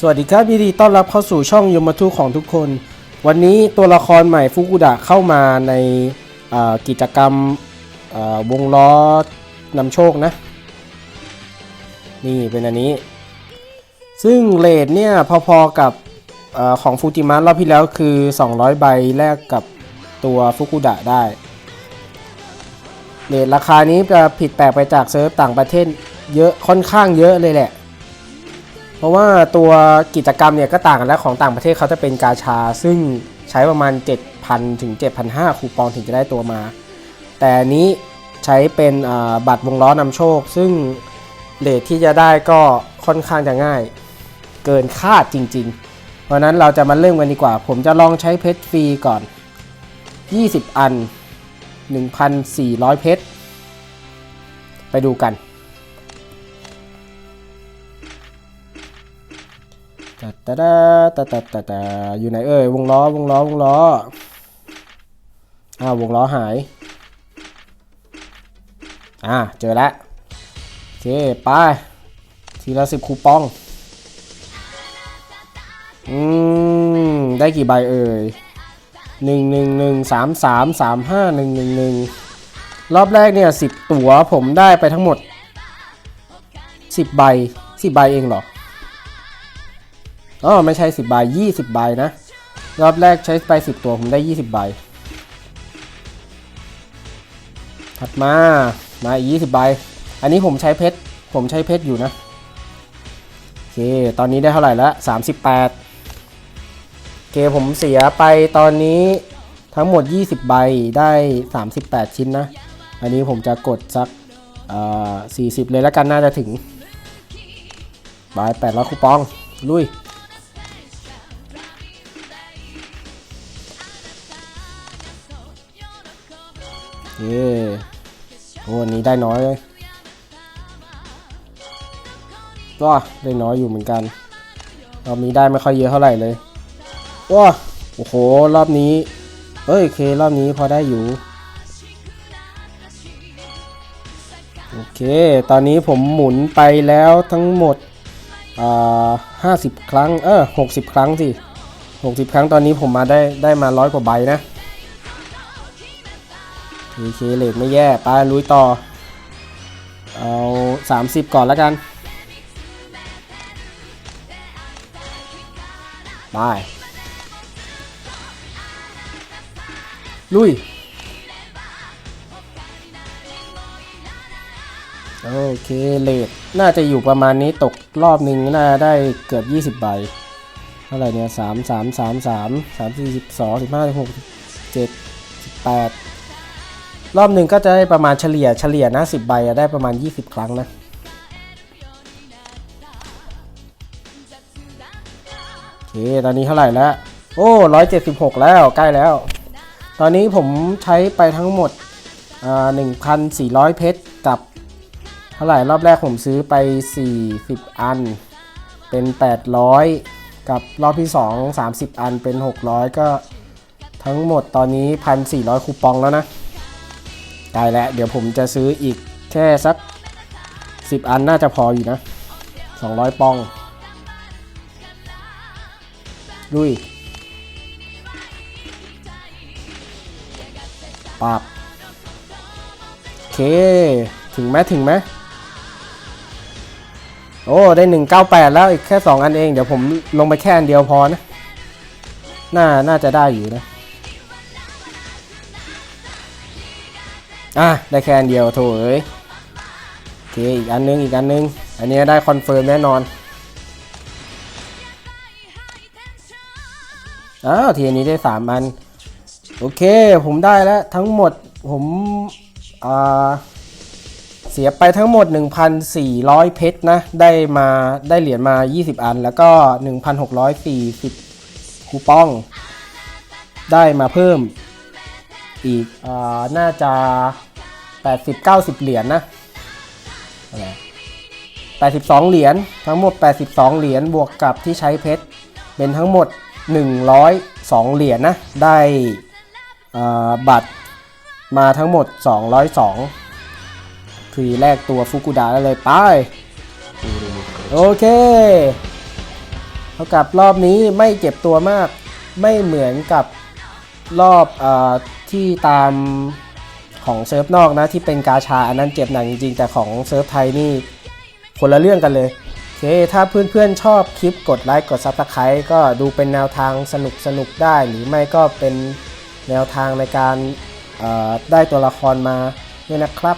สวัสดีครับยินดีต้อนรับเข้าสู่ช่องยมทูของทุกคน วันนี้ตัวละครใหม่ฟุกุดะเข้ามาในกิจกรรมวงล้อนำโชคนะ นี่เป็นอันนี้ ซึ่งเลทเนี่ยพอๆกับอของฟูจิมะรอบที่แล้วคือ 200 ใบแลกกับตัวฟุกุดะได้เลทราคานี้จะผิดแปลกไปจากเซิร์ฟต่างประเทศเยอะค่อนข้างเยอะเลยแหละ เพราะว่าตัวกิจกรรมเนี่ยก็ต่างกันแล้วของต่างประเทศเขาจะเป็นกาชา ซึ่งใช้ประมาณ 7,000 ถึง 7,500 คูปองถึงจะได้ตัวมา แต่นี้ใช้เป็นบัตรวงล้อนำโชค ซึ่งเลทที่จะได้ก็ค่อนข้างจะง่าย เกินคาดจริง ๆ เพราะฉะนั้นเราจะมาเริ่มกันดีกว่า ผมจะลองใช้เพชรฟรีก่อน 20 อัน 1,400 เพชรไปดูกัน ตาตาตาตาตาตาตาอยู่ไหนเอ่ยวงล้อวงล้อวงล้ออ้าววงล้อหาย อ่าเจอแล้วโอเคไปทีละสิบคูปอง อืม ได้กี่ใบเอ่ยหนึ่งหนึ่งหนึ่งสามสามสามห้าหนึ่งหนึ่งหนึ่งรอบแรกเนี่ยสิบตั๋วผมได้ไปทั้งหมดสิบใบสิบใบเองเหรอ อ๋อไม่ใช่ 10ใบ20 ใบนะ รอบแรกใช้ไป 10 ตัวผมได้ 20 ใบ ถัดมา มาอีก 20 ใบ อันนี้ผมใช้เพชร ผมใช้เพชรอยู่นะ โอเค ตอนนี้ได้เท่าไหร่แล้ว38โอเคผมเสียไปตอนนี้ทั้งหมด 20 ใบ ได้ 38 ชิ้นนะ อันนี้ผมจะกดสักอ่า40 เลยแล้วกันน่าจะถึงใบ800คูปอง ลุย เย้โอ้วันนี้ได้น้อยเลยว้าได้น้อยอยู่เหมือนกันรอบนี้ได้ไม่ค่อยเยอะเท่าไหร่เลยว้าโอ้โห รอบนี้ เอ้ยโอเครอบนี้พอได้อยู่ โอเค ตอนนี้ผมหมุนไปแล้วทั้งหมด อ่าห้าสิบครั้ง เออหกสิบครั้งสิหกสิบครั้งตอนนี้ผมมาได้ได้มาร้อยกว่าใบนะ โอเคเลทไม่แย่ไปลุยต่อ เอา 30 ก่อนแล้วกันไปลุย โอเคเลทน่าจะอยู่ประมาณนี้ตกรอบหนึ่งน่าได้เกือบ 20 ใบ เท่าไหร่เนี่ยสามสามสามสามสามสี่สิบสองสิบห้าสิบหกสิบเจ็ดสิบแปด รอบหนึ่งก็จะได้ประมาณเฉลี่ยเฉลี่ยนะสิบใบอะได้ประมาณ 20 ครั้งนะโอเคตอนนี้เท่าไหร่แล้ว โอ้ร้อยเจ็ดสิบหกแล้วใกล้แล้ว ตอนนี้ผมใช้ไปทั้งหมดหนึ่งพันสี่ร้อยเพชรกับเท่าไหร่รอบแรกผมซื้อไป 40 อัน เป็น 800 กับรอบที่ 2 30 อันเป็น 600 ก็ทั้งหมดตอนนี้ 1,400 คูปองแล้วนะ ได้แล้ว เดี๋ยวผมจะซื้ออีกแค่สัก 10 อันน่าจะพออยู่นะ 200 ปองลุยปับโอเค ถึงไหมถึงไหมโอ้ ได้ 198 แล้วอีกแค่ 2 อันเอง เดี๋ยวผมลงไปแค่อันเดียวพอนะ น่า น่าจะได้อยู่นะ อะได้แค่อันเดียวโถเอ้ยโอเคอีกอันนึงอีกอันนึง อันนี้ได้คอนเฟิร์มแน่นอนอ้าวทีนี้ได้3อัน โอเคผมได้แล้วทั้งหมดผมอ่าเสียไปทั้งหมด 1,400 เพชรนะ ได้มาได้เหรียญมา 20 อัน แล้วก็ 1,640 คูปอง ได้มาเพิ่มอีกอ่าน่าจะ 80-90 เหรียญนะ82 เหรียญทั้งหมด 82 เหรียญบวกกับที่ใช้เพชรเป็นทั้งหมด 102 เหรียญนะได้บัตรมาทั้งหมด 202 คือแรกตัวฟุกุดะได้เลยไป โอเคเท่ากับรอบนี้ไม่เจ็บตัวมากไม่เหมือนกับรอบอที่ตาม ของเซิร์ฟนอกนะที่เป็นกาชาอันนั้นเจ็บหนักจริงๆ แต่ของเซิร์ฟไทยนี่คนละเรื่องกันเลยโอเคถ้าเพื่อนๆชอบคลิปกดไลค์กด Subscribe ก็ดูเป็นแนวทางสนุกๆได้ หรือไม่ก็เป็นแนวทางในการได้ตัวละครมาด้วยนะครับ